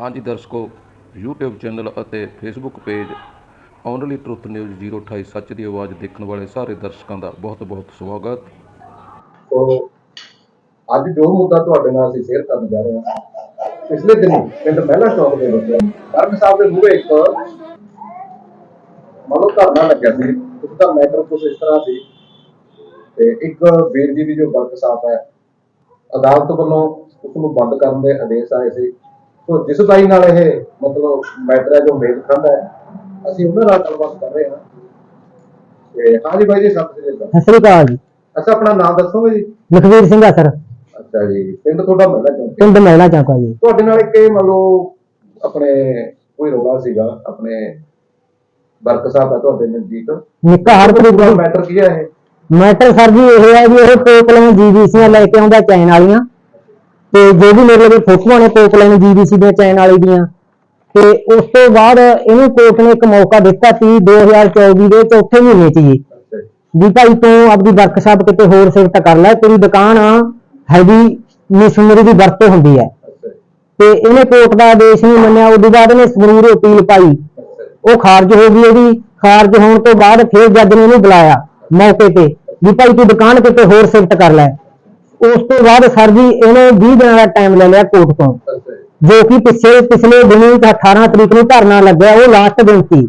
ਹਾਂਜੀ ਦਰਸ਼ਕੋ, YouTube channel ਅਤੇ Facebook page only truth news 028 ਸੱਚ ਦੀ ਆਵਾਜ਼ ਦੇਖਣ ਵਾਲੇ ਸਾਰੇ ਦਰਸ਼ਕਾਂ ਦਾ ਬਹੁਤ ਬਹੁਤ ਸਵਾਗਤ। ਸੋ, ਅੱਜ ਜੋ ਮੁੱਦਾ ਤੁਹਾਡੇ ਨਾਲ ਅਸੀਂ ਸ਼ੇਅਰ ਕਰਨ ਜਾ ਰਹੇ ਹਾਂ, ਪਿਛਲੇ ਦਿਨ ਪਿੰਡ ਮਹਿਲਾ ਚੌਕ ਦੇ ਵਿੱਚ ਕਰਮ ਸਾਹਿਬ ਦੇ ਮੂਹਰੇ ਇੱਕ ਮਨੋ ਧਰਨਾ ਲੱਗਿਆ ਸੀ ਉਸਦਾ ਮੈਟਰ ਕੁਝ ਇਸ ਤਰ੍ਹਾਂ ਸੀ ਤੇ ਇੱਕ ਵੀਰ ਜੀ ਦੀ ਜੋ ਵਰਕ ਸਾਫ਼ ਹੈ, ਅਦਾਲਤ ਵੱਲੋਂ ਉਸ ਨੂੰ ਬੰਦ ਕਰਨ ਦੇ ਆਦੇਸ਼ ਆਏ ਸੀ। ਸੋ ਜਿਸ ਬਾਈ ਨਾਲ ਇਹ ਮਤਲਬ ਮੈਟਰ ਹੈ ਜੋ ਮੇਲ ਖਾਂਦਾ ਹੈ ਅਸੀਂ ਉਹਨਾਂ ਨਾਲ ਗੱਲਬਾਤ ਕਰ ਰਹੇ ਹਾਂ। ਤੇ ਹਾਂਜੀ ਬਾਈ ਜੀ ਸਤਿ ਸ੍ਰੀ ਅਕਾਲ। ਸਤਿ ਸ੍ਰੀ ਅਕਾਲ ਜੀ। ਅੱਛਾ ਆਪਣਾ ਨਾਮ ਦੱਸੋਗੇ ਜੀ? ਲਖਵੀਰ ਸਿੰਘ ਆ ਸਰ। ਅੱਛਾ ਜੀ ਪਿੰਡ ਤੁਹਾਡਾ ਮਹਿਲਾ ਚੌਂਕ ਪਿੰਡ ਮਹਿਲਾ ਚੌਂਕਾ ਜੀ। ਤੁਹਾਡੇ ਨਾਲ ਇੱਕ ਇਹ ਮੰਨ ਲਓ ਆਪਣੇ ਕੋਈ ਰੋਲਾ ਸੀਗਾ ਆਪਣੇ ਵਰਕ ਸਾਹਿਬ ਹੈ ਤੁਹਾਡੇ ਨਜ਼ਦੀਕ। ਨਿੱਕਾ ਹਰਪ੍ਰੀਤ ਪੂਰਾ ਜੀ ਮੈਟਰ ਕੀ ਹੈ ਇਹ? ਮੈਟਰ ਸਰ ਜੀ ਇਹ ਹੈ ਵੀ ਇਹ ਪੋਪਲਾਈਨ ਜੀਬੀਸੀਆਂ ਲੈ ਕੇ ਆਉਂਦਾ ਚੈਨ ਵਾਲੀਆਂ। ਤੇ ਜੋ ਵੀ ਮੇਰੇ ਲਈ ਫੋਟੋਆਂ ਨੇ ਪੋਪਲਾਈਨ ਜੀਬੀਸੀ ਦੀਆਂ ਚੈਨ ਵਾਲੀ ਦੀਆਂ ਤੇ ਉਸ ਤੋਂ ਬਾਅਦ ਇਹਨੂੰ ਕੋਰਟ ਨੇ ਇੱਕ ਮੌਕਾ ਦਿੱਤਾ ਸੀ 2024 ਦੇ ਚੌਥੇ ਮਹੀਨੇ 'ਚ ਜੀ। ਵੀ ਭਾਈ ਤੂੰ ਆਪਦੀ ਵਰਕਸ਼ਾਪ ਕਿਤੇ ਹੋਰ ਸ਼ਿਫਟ ਕਰ ਲੈ ਤੇਰੀ ਦੁਕਾਨ ਹੈਵੀ ਮਸ਼ੀਨਰੀ ਦੀ ਵਰਤੋਂ ਹੁੰਦੀ ਹੈ। ਤੇ ਇਹਨੇ ਕੋਰਟ ਦਾ ਆਦੇਸ਼ ਨਹੀਂ ਮੰਨਿਆ ਉਦੋਂ ਬਾਅਦ ਇਹਨੇ ਸੰਗਰੂਰ ਅਪੀਲ ਪਾਈ। ਉਹ ਖਾਰਜ ਹੋ ਗਈ ਉਹਦੀ। ਖਾਰਜ ਹੋਣ ਤੋਂ ਬਾਅਦ ਫਿਰ ਜੱਜ ਨੇ ਇਹਨੂੰ ਬੁਲਾਇਆ ਮੌਕੇ ਤੇ ਵੀ ਭਾਈ ਤੂੰ ਦੁਕਾਨ ਕਿਤੇ ਹੋਰ ਸ਼ਿਫਟ ਕਰ ਲੈ। ਉਸ ਤੋਂ ਬਾਅਦ ਸਰ ਜੀ ਇਹਨੇ 20 ਦਿਨਾਂ ਦਾ ਟਾਈਮ ਲੈ ਲਿਆ ਕੋਰਟ ਤੋਂ। ਜੀ। ਕਿ ਪਿੱਛੇ ਪਿਛਲੇ ਦਿਨੀ 18 ਤਰੀਕ ਨੂੰ ਧਰਨਾ ਲੱਗਿਆ ਉਹ ਲਾਸਟ ਦਿਨ ਸੀ।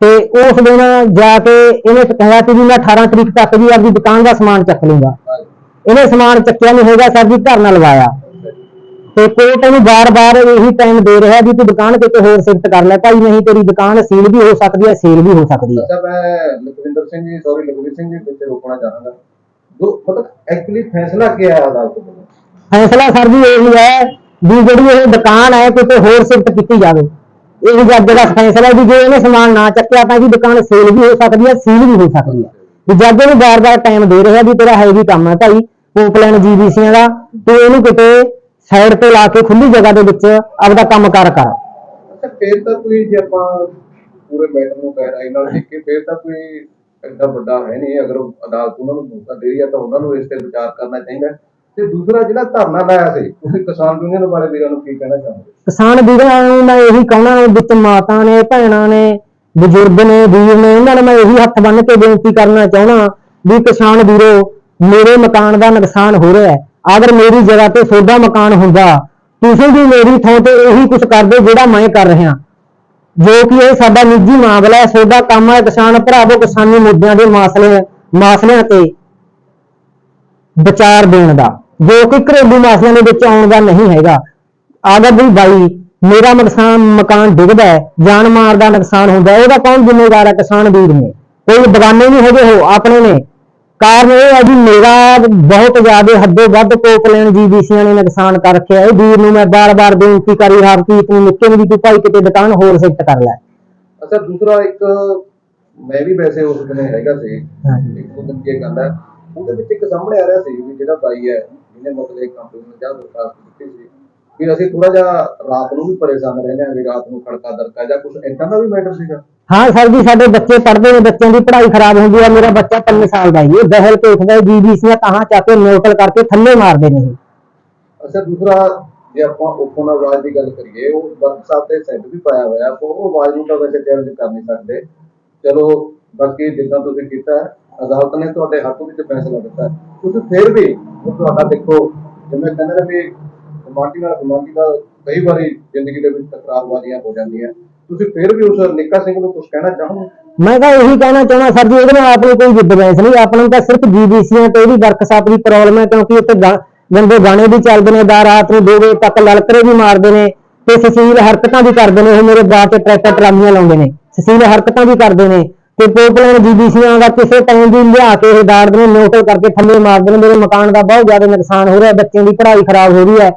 ਤੇ ਉਸ ਦਿਨ ਜਾ ਕੇ ਇਹਨੇ ਕਿਹਾ ਵੀ ਮੈਂ 18 ਤਰੀਕ ਤੱਕ ਵੀ ਆਪਦੀ ਦੁਕਾਨ ਦਾ ਸਮਾਨ ਚੱਕ ਲੂੰਗਾ। ਇਹਨੇ ਸਮਾਨ ਚੱਕਿਆ ਨਹੀਂ ਹੈਗਾ ਸਰ ਜੀ ਧਰਨਾ ਲਵਾਇਆ ਤੇ ਕੋਰਟ ਇਹਨੂੰ ਬਾਰ-ਬਾਰ ਇਹੀ ਟਾਈਮ ਦੇ ਰਿਹਾ ਵੀ ਤੂੰ ਦੁਕਾਨ ਕਿਤੇ ਹੋਰ ਸ਼ਿਫਟ ਕਰ ਲੈ। ਭਾਈ ਨਹੀਂ ਤੇਰੀ ਦੁਕਾਨ ਸੀਲ ਵੀ ਹੋ ਸਕਦੀ ਹੈ ਸੇਲ ਵੀ ਹੋ ਸਕਦੀ ਹੈ। ਅੱਛਾ ਮੈਂ ਲਖਵਿੰਦਰ ਸਿੰਘ ਜੀ ਸੌਰੀ ਲਖਵੀਰ ਸਿੰਘ ਜੀ ਵਿੱਚ ਰੋਕਣਾ ਚਾਹਾਂਗਾ। ਜੋ ਮਤਲਬ ਐਕਚੁਅਲੀ ਫੈਸਲਾ ਕੀ ਆਇਆ ਅਦਾਲਤ ਵੱਲੋਂ ਫੈਸਲਾ ਸਰ ਜੀ ਇਹੀ ਹੈ ਵੀ ਜਿਹੜੀ ਇਹ ਦੁਕਾਨ ਹੈ ਕਿਤੇ ਹੋਰ ਸ਼ਿਫਟ ਕੀਤੀ ਜਾਵੇ। ਇਹ ਜੱਜ ਦਾ ਫੈਸਲਾ ਵੀ ਜੇ ਇਹਨੇ ਸਮਾਨ ਨਾ ਚੱਕਿਆ ਤਾਂ ਇਹਦੀ ਦੁਕਾਨ ਸੇਲ ਵੀ ਹੋ ਸਕਦੀ ਹੈ ਸੀਲ ਵੀ ਹੋ ਸਕਦੀ ਹੈ। ਵੀ ਜੱਜ ਨੂੰ ਬਾਰ-ਬਾਰ ਟਾਈਮ ਦੇ ਰਿਹਾ ਵੀ ਤੇਰਾ ਹੈਵੀ ਕੰਮ ਹੈ ਭਾਈ ਪੋਪਲਾਈਨ ਜੀਬੀਸੀਆਂ ਦਾ ਤੂੰ ਇਹਨੂੰ ਕਿਤੇ ਸਾਈਡ ਤੇ ਲਾ ਕੇ ਖੁੱਲੀ ਜਗ੍ਹਾ ਦੇ ਵਿੱਚ ਆਪਦਾ ਕੰਮ ਕਰ ਕਰ। ਅੱਛਾ ਫੇਰ ਤਾਂ ਕੋਈ ਜੇ ਆਪਾਂ ਪੂਰੇ ਮੈਟਰ ਨੂੰ ਗਹਿਰਾਈ ਨਾਲ ਦੇਖ ਕੇ ਫੇਰ ਤਾਂ ਕੋਈ ਐਡਾ ਵੱਡਾ ਹੈ ਨਹੀਂ ਅਗਰ ਅਦਾਲਤ ਉਹਨਾਂ ਨੂੰ ਮੌਕਾ ਦੇ ਰਹੀ ਹੈ ਤਾਂ ਉਹਨਾਂ ਨੂੰ ਇਸ ਤੇ ਵਿਚਾਰ ਕਰਨਾ ਚਾਹੀਦਾ ਤੇ ਦੂਸਰਾ ਜਿਹੜਾ ਧਰਨਾ ਲਾਇਆ ਸੀ, ਤੁਸੀਂ ਕਿਸਾਨ ਯੂਨੀਅਨ ਬਾਰੇ ਵੀਰਾਂ ਨੂੰ ਕੀ ਕਹਿਣਾ ਚਾਹੋਗੇ? ਕਿਸਾਨ ਵੀਰਾਂ ਨੂੰ ਮੈਂ ਇਹੀ ਕਹਣਾ, ਵਿੱਚ ਮਾਤਾ ਨੇ, ਭੈਣਾਂ ਨੇ, ਬਜ਼ੁਰਗ ਨੇ, ਵੀਰ ਨੇ, ਇਹਨਾਂ ਨੂੰ ਮੈਂ ਇਹੀ ਹੱਥ ਬੰਨ ਕੇ ਬੇਨਤੀ ਕਰਨਾ ਚਾਹਣਾ ਵੀ ਕਿਸਾਨ ਵੀਰੋ, ਮੇਰੇ ਮਕਾਨ ਦਾ ਨੁਕਸਾਨ ਹੋ ਰਿਹਾ ਹੈ। ਅਗਰ ਮੇਰੀ ਜਗ੍ਹਾ ਤੇ ਸੋਡਾ ਮਕਾਨ ਹੁੰਦਾ, ਤੁਸੀਂ ਵੀ ਮੇਰੀ ਥਾਂ ਤੇ ਇਹੀ ਕੁਝ ਕਰਦੇ ਜਿਹੜਾ ਮੈਂ ਕਰ ਰਿਹਾ। ਜੋ ਕਿ ਇਹ ਸਾਡਾ ਨਿੱਜੀ ਮਾਮਲਾ ਹੈ ਤੁਹਾਡਾ ਕੰਮ ਹੈ ਕਿਸਾਨ ਭਰਾਵੋ ਕਿਸਾਨੀ ਮੁੱਦਿਆਂ ਦੇ ਮਸਲੇ, ਮਸਲਿਆਂ ਤੇ ਵਿਚਾਰ ਦੇਣ ਦਾ। ਜੋ ਕਿ ਘਰੇਲੂ ਮਸਲਿਆਂ ਦੇ ਵਿੱਚ ਆਉਣ ਦਾ ਨਹੀਂ ਹੈਗਾ। ਅਗਰ ਵੀ ਬਾਈ, ਮੇਰਾ ਨੁਕਸਾਨ ਮਕਾਨ ਡਿੱਗਦਾ ਹੈ, ਜਾਨ ਮਾਰ ਦਾ ਨੁਕਸਾਨ ਹੁੰਦਾ ਹੈ, ਉਹਦਾ ਕੌਣ ਜ਼ਿੰਮੇਵਾਰ ਹੈ ਕਿਸਾਨ ਵੀਰ ਨੇ? ਕੋਈ ਬਗਾਨੇ ਨਹੀਂ ਹੈਗੇ ਹੋ ਆਪਣੇ ਨੇ। ਕਾਰਨ ਇਹ ਹੈ ਵੀ ਮੇਰਾ ਬਹੁਤ ਜ਼ਿਆਦਾ ਹੱਦੋਂ ਵੱਧ ਕੋਪਲੈਨ ਜੀਬੀਸੀਆਂ ਨੇ ਨੁਕਸਾਨ ਕਰ ਰੱਖਿਆ। ਇਹ ਵੀਰ ਨੂੰ ਮੈਂ ਬਾਰ-ਬਾਰ ਬੇਨਤੀ ਕਰੀ ਹਰਪ੍ਰੀਤ ਨੂੰ ਨਿੱਕੇ ਵੀ ਤੂੰ ਭਾਈ ਕਿਤੇ ਦੁਕਾਨ ਹੋਰ ਸ਼ਿਫਟ ਕਰ ਲੈ। ਅੱਛਾ ਦੂਸਰਾ ਇੱਕ ਮੈਂ ਵੀ ਵੈਸੇ ਉਸ ਦਿਨ ਹੈਗਾ ਸੀ। ਇੱਕ ਦਿਨ ਕੀ ਗੱਲ ਹੈ ਉਹਦੇ ਵਿੱਚ ਇੱਕ ਸਾਹਮਣੇ ਆ ਰਿਹਾ ਸੀ ਵੀ ਜਿਹੜਾ ਬਾਈ ਹੈ ਜਿਹਨੇ ਮਤਲਬ ਇੱਕ ਕੰਪਨੀ ਨੂੰ ਜਾਂ ਦਰਖਾਸਤ ਦਿੱਤੀ ਸੀ ਵੀ ਅਸੀਂ ਥੋੜਾ ਜਿਹਾ ਰਾਤ ਨੂੰ ਵੀ ਪਰੇਸ਼ਾਨ ਰਹਿੰਦੇ ਹਾਂ ਵੀ ਰਾਤ ਨੂੰ ਖੜਕਾ ਦਰਕਾ ਜਾਂ ਕੁਝ ਏਦਾਂ ਦਾ ਵੀ ਮੈਟਰ ਸੀਗਾ? ਹਾਂ ਸਰ ਜੀ, ਸਾਡੇ ਬੱਚੇ ਪੜ੍ਹਦੇ ਨੇ, ਬੱਚਿਆਂ ਦੀ ਪੜ੍ਹਾਈ ਖਰਾਬ ਹੁੰਦੀ ਹੈ ਮੇਰਾ ਬੱਚਾ 3 ਸਾਲ ਦਾ ਹੀ ਇਹ ਬਹਿਲ ਕੇ ਉੱਠਦਾ ਹੈ ਜੀਬੀਸੀਆਂ ਤਾਂ ਚੱਕ ਨੋਟਲ ਕਰਕੇ ਥੱਲੇ ਮਾਰਦੇ ਨੇ ਅੱਛਾ, ਦੂਸਰਾ, ਜੇ ਆਪਾਂ ਓਪਨ ਆਵਾਜ਼ ਦੀ ਗੱਲ ਕਰੀਏ, ਉਹ ਵਰਕ ਤੇ ਸੈੱਟ ਵੀ ਪਾਇਆ ਹੋਇਆ ਉਹ ਆਵਾਜ਼ ਨੂੰ ਤਾਂ ਵੈਸੇ ਚੈਲੰਜ ਕਰ ਨਹੀਂ ਸਕਦੇ। ਚਲੋ, ਬਾਕੀ ਜਿੱਦਾਂ ਤੁਸੀਂ ਕੀਤਾ, ਅਦਾਲਤ ਨੇ ਤੁਹਾਡੇ ਹੱਕ ਵਿੱਚ ਫੈਸਲਾ ਦਿੱਤਾ। ਤੁਸੀਂ ਫਿਰ ਵੀ ਤੁਹਾਡਾ ਦੇਖੋ, ਜਿਵੇਂ ਕਹਿੰਦੇ ਨੇ ਵੀ ਕਮਾਂਡੀ ਨਾਲ ਕਮਾਂਡੀ ਦਾ ਕਈ ਵਾਰੀ ਜ਼ਿੰਦਗੀ ਦੇ ਵਿੱਚ ਤਕਰਾਰਬਾਜ਼ੀਆਂ ਹੋ ਜਾਂਦੀਆਂ। ਤੁਸੀਂ ਫਿਰ ਵੀ ਉਸ ਨਿੱਕਾ ਸਿੰਘ ਨੂੰ ਕੁਝ ਕਹਿਣਾ ਚਾਹੋਗੇ? ਮੈਂ ਤਾਂ ਇਹੀ ਕਹਿਣਾ ਚਾਹੁੰਦਾ ਸਰ ਜੀ, ਇਹਦੇ ਨਾਲ ਆਪਣੀ ਕੋਈ ਜਿੱਦ ਨਹੀਂ ਆਪਣੇ ਤਾਂ ਸਿਰਫ ਜੀਬੀਸੀਆਂ ਤੇ ਇਹਦੀ ਵਰਕਸ਼ਾਪ ਦੀ ਪ੍ਰੋਬਲਮ ਹੈ, ਕਿਉਂਕਿ ਇੱਥੇ ਗੰਦੇ ਗਾਣੇ ਵੀ ਚੱਲਦੇ ਨੇ, ਦਾ ਰਾਤ ਨੂੰ 2 ਵਜੇ ਤੱਕ ਲਲਕਰੇ ਵੀ ਮਾਰਦੇ ਨੇ ਤੇ ਸੁਸ਼ੀਲ ਹਰਕਤਾਂ ਵੀ ਕਰਦੇ ਨੇ ਇਹ ਮੇਰੇ ਬਾਅਦ ਤੇ ਟਰੈਕਟਰ ਟਰਾਲੀਆਂ ਲਾਉਂਦੇ ਨੇ। ਸੁਸ਼ੀਲ ਹਰਕਤਾਂ ਵੀ ਕਰਦੇ ਨੇ। ਤੇ ਪੋਪਲੈਨ ਜੀਬੀਸੀਆਂ ਦਾ ਕਿਸੇ ਟਾਈਮ ਵੀ ਲਿਆ ਕੇ ਇਹ ਡਾੜਦੇ ਨੇ ਨੋਟਲ ਕਰਕੇ ਥੱਲੇ ਮਾਰਦੇ ਨੇ ਮੇਰੇ ਮਕਾਨ ਦਾ ਬਹੁਤ ਜ਼ਿਆਦਾ ਨੁਕਸਾਨ ਹੋ ਰਿਹਾ, ਬੱਚਿਆਂ ਦੀ ਪੜ੍ਹਾਈ ਖਰਾਬ ਹੋ ਰਹੀ ਹੈ।